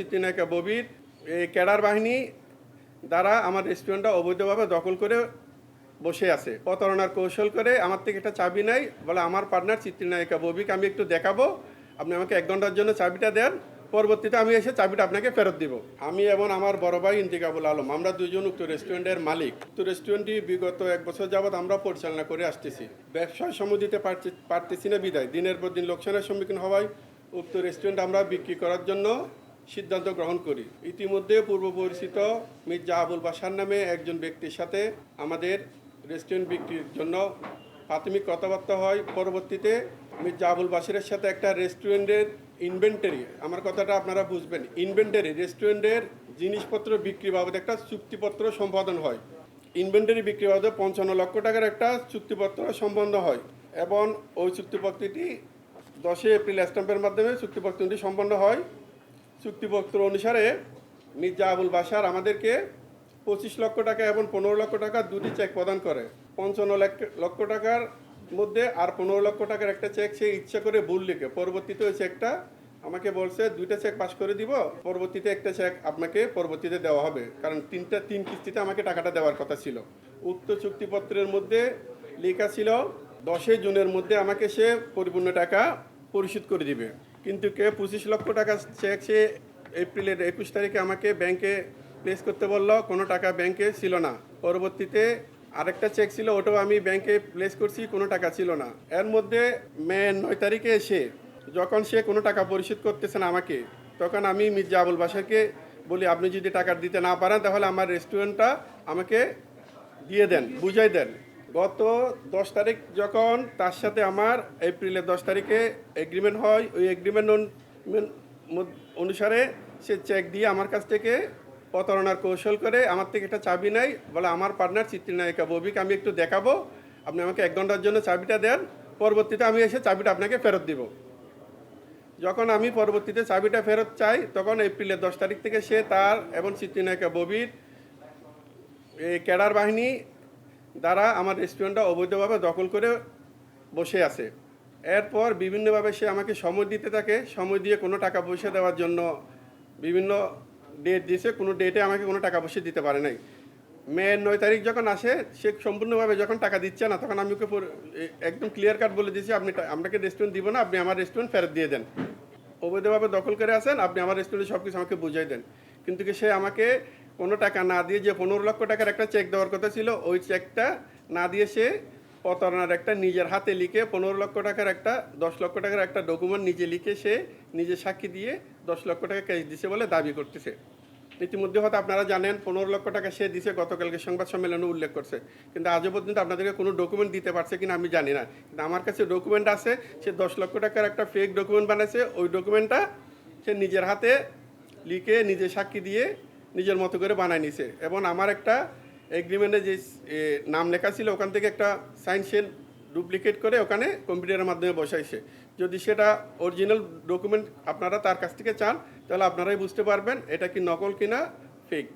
চিত্রনায়িকা ববির, এই ক্যাডার বাহিনী দ্বারা আমার রেস্টুরেন্টটা অবৈধভাবে দখল করে বসে আছে। প্রতারণার কৌশল করে আমার থেকে একটা চাবি নাই বলে আমার পার্টনার চিত্রনায়িকা ববিকে আমি একটু দেখাবো। আপনি আমাকে এক ঘণ্টার জন্য চাবিটা দেন, পরবর্তীতে আমি এসে চাবিটা আপনাকে ফেরত দিব। আমি এবং আমার বড় ভাই ইন্তিকাবুল আলম, আমরা দুজন উক্ত রেস্টুরেন্টের মালিক। উক্ত রেস্টুরেন্টটি বিগত এক বছর যাবৎ আমরা পরিচালনা করে আসতেছি। ব্যবসায় সময় দিতে পারতেছি না বিদায়। দিনের পর দিন লোকসানের সম্মুখীন হওয়ায় উক্ত রেস্টুরেন্ট আমরা বিক্রি করার জন্য সিদ্ধান্ত গ্রহণ করি। ইতিমধ্যে পূর্ব পরিচিত মির্জা আবুল বাসার নামে একজন ব্যক্তির সাথে আমাদের রেস্টুরেন্ট বিক্রির জন্য প্রাথমিক কথাবার্তা হয়। পরবর্তীতে মির্জা আবুল বাসিরের সাথে একটা রেস্টুরেন্টের ইনভেন্টারি, আমার কথাটা আপনারা বুঝবেন। ইনভেন্টারি, রেস্টুরেন্টের জিনিসপত্র বিক্রি বাবদ একটা চুক্তিপত্র সম্পাদন হয়। ইনভেন্টারি বিক্রি বাবদে পঞ্চান্ন লক্ষ টাকার একটা চুক্তিপত্র সম্পন্ন হয় এবং ওই চুক্তিপত্রটি দশই এপ্রিল স্ট্যাম্পের মাধ্যমে চুক্তিপত্রটি সম্পন্ন হয়। চুক্তিপত্র অনুসারে মির্জা আবুল বাসার আমাদেরকে পঁচিশ লক্ষ টাকা এবং পনেরো লক্ষ টাকা দুটি চেক প্রদান করে। পঞ্চান্ন লক্ষ- টাকার মধ্যে আর পনেরো লক্ষ টাকার একটা চেক সে ইচ্ছা করে ভুল লিখে। পরবর্তীতে ওই চেকটা আমাকে বলছে, দুইটা চেক পাস করে দিব, পরবর্তীতে একটা চেক আপনাকে পরবর্তীতে দেওয়া হবে। কারণ তিনটা, তিন কিস্তিতে আমাকে টাকাটা দেওয়ার কথা ছিল। উক্ত চুক্তিপত্রের মধ্যে লেখা ছিল, দশই জুনের মধ্যে আমাকে সে পরিপূর্ণ টাকা পরিশোধ করে দিবে। কিন্তু কে পঁচিশ লক্ষ টাকা চেক সে এপ্রিলের একুশ তারিখে আমাকে ব্যাংকে প্লেস করতে বলল, কোনো টাকা ব্যাংকে ছিল না। পরবর্তীতে আরেকটা চেক ছিল, ওটাও আমি ব্যাংকে প্লেস করছি, কোনো টাকা ছিল না। এর মধ্যে মে নয় তারিখে এসে যখন সে কোনো টাকা পরিশোধ করতেছে না আমাকে, তখন আমি মির্জা আবুল বাসারকে বলি, আপনি যদি টাকা দিতে না পারেন, তাহলে আমার রেস্টুরেন্টটা আমাকে দিয়ে দেন, বুঝাই দেন। গত দশ তারিখ যখন তার সাথে আমার এপ্রিলের দশ তারিখে এগ্রিমেন্ট হয়, ওই এগ্রিমেন্ট অনুসারে সে চেক দিয়ে আমার কাছ থেকে প্রতারণার কৌশল করে আমার থেকে একটা চাবি নাই বলে আমার পার্টনার চিত্রনায়িকা ববিকে আমি একটু দেখাবো। আপনি আমাকে এক ঘণ্টার জন্য চাবিটা দেন, পরবর্তীতে আমি এসে চাবিটা আপনাকে ফেরত দিব। যখন আমি পরবর্তীতে চাবিটা ফেরত চাই, তখন এপ্রিলের দশ তারিখ থেকে সে তার এবং চিত্রনায়িকা ববির ক্যাডার বাহিনী দ্বারা আমার রেস্টুরেন্টটা অবৈধভাবে দখল করে বসে আছে। এরপর বিভিন্নভাবে সে আমাকে সময় দিতে থাকে, সময় দিয়ে কোনো টাকা পয়সা দেওয়ার জন্য বিভিন্ন ডেট দিয়েছে, কোনো ডেটে আমাকে কোনো টাকা পয়সা দিতে পারে নাই। মে নয় তারিখ যখন আসে, সে সম্পূর্ণভাবে যখন টাকা দিচ্ছে না, তখন আমি ওকে একদম ক্লিয়ার কাট বলে দিয়েছি, আপনি আপনাকে রেস্টুরেন্ট দিব না, আপনি আমার রেস্টুরেন্ট ফেরত দিয়ে দেন। অবৈধভাবে দখল করে আসেন, আপনি আমার রেস্টুরেন্টে সব কিছু আমাকে বুঝাই দেন। কিন্তু কি সে আমাকে কোনো টাকা না দিয়ে যে পনেরো লক্ষ টাকার একটা চেক দেওয়ার কথা ছিল, ওই চেকটা না দিয়ে সে প্রতারণার একটা নিজের হাতে লিখে পনেরো লক্ষ টাকার একটা, দশ লক্ষ টাকার একটা ডকুমেন্ট নিজে লিখে সে নিজে সাক্ষী দিয়ে দশ লক্ষ টাকা ক্যাশ দিছে বলে দাবি করতেছে। ইতিমধ্যে হয়তো আপনারা জানেন, পনেরো লক্ষ টাকা সে দিছে, গতকালকে সংবাদ সম্মেলনে উল্লেখ করছে। কিন্তু আজও পর্যন্ত আপনাদেরকে কোনো ডকুমেন্ট দিতে পারছে কিনা আমি জানি না। কিন্তু আমার কাছে ডকুমেন্ট আছে, সে দশ লক্ষ টাকার একটা ফেক ডকুমেন্ট বানাইছে, ওই ডকুমেন্টটা সে নিজের হাতে লিখে নিজে সাক্ষী দিয়ে নিজের মতো করে বানায় নিছে। এবং আমার একটা এগ্রিমেন্টে যে নাম লেখা ছিল, ওখান থেকে একটা সাইন সেল ডুপ্লিকেট করে ওখানে কম্পিউটারের মাধ্যমে বসাইছে। যদি সেটা অরিজিনাল ডকুমেন্ট আপনারা তার কাছ থেকে চান, তাহলে আপনারাই বুঝতে পারবেন এটা কি নকল কিনা ফেক